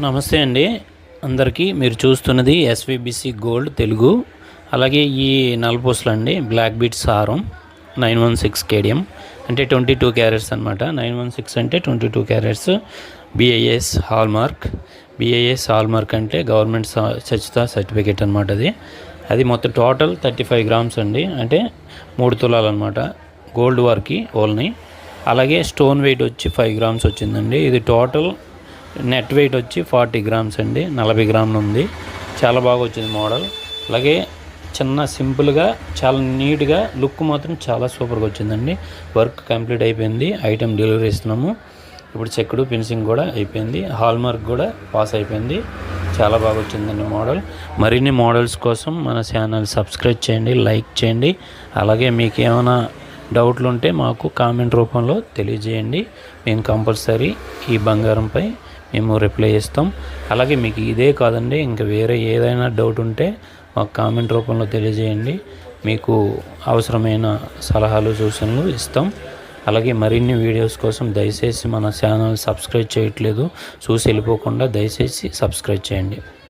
నమస్తే అండి. అందరికీ మీరు చూస్తున్నది ఎస్విబిసి గోల్డ్ తెలుగు. అలాగే ఈ నల్పూసలు అండి బ్లాక్ బీట్స్ సారం నైన్ వన్ సిక్స్ కేడియం. అంటే ట్వంటీ టూ క్యారెట్స్ అనమాట నైన్ వన్ సిక్స్ అంటే twenty two carats. BIS hallmark. BIS hallmark అంటే గవర్నమెంట్ స్వచ్ఛత సర్టిఫికేట్ అనమాట అది. అది మొత్తం టోటల్ థర్టీ ఫైవ్ గ్రామ్స్ అండి. అంటే మూడు తులాలు అనమాట గోల్డ్ వర్క్ ఓల్ని. అలాగే స్టోన్ వెయిట్ వచ్చి ఫైవ్ గ్రామ్స్ వచ్చిందండి. ఇది టోటల్ నెట్ వెయిట్ వచ్చి ఫార్టీ గ్రామ్స్ అండి నలభై గ్రాములు ఉంది. చాలా బాగా వచ్చింది మోడల్. అలాగే చిన్న సింపుల్గా చాలా నీట్గా లుక్ మాత్రం చాలా సూపర్గా వచ్చిందండి. వర్క్ కంప్లీట్ అయిపోయింది. ఐటెం డెలివరీ ఇస్తున్నాము ఇప్పుడు చెక్కుడు ఫినిషింగ్ కూడా అయిపోయింది. హాల్ మార్క్ కూడా పాస్ అయిపోయింది. చాలా బాగా వచ్చిందండి మోడల్. మరిన్ని మోడల్స్ కోసం మన ఛానల్ సబ్స్క్రైబ్ చేయండి లైక్ చేయండి. అలాగే మీకు ఏమైనా డౌట్లు ఉంటే మాకు కామెంట్ రూపంలో తెలియజేయండి. మేము కంపల్సరీ ఈ బంగారంపై మేము రిప్లై ఇస్తాం అలాగే మీకు ఇదే కాదండి ఇంకా వేరే ఏదైనా డౌట్ ఉంటే మాకు కామెంట్ రూపంలో తెలియజేయండి. మీకు అవసరమైన సలహాలు సూచనలు ఇస్తాం. అలాగే మరిన్ని వీడియోస్ కోసం దయచేసి మన ఛానల్ సబ్స్క్రైబ్ చేయట్లేదు. చూసి వెళ్ళిపోకుండా దయచేసి సబ్స్క్రైబ్ చేయండి.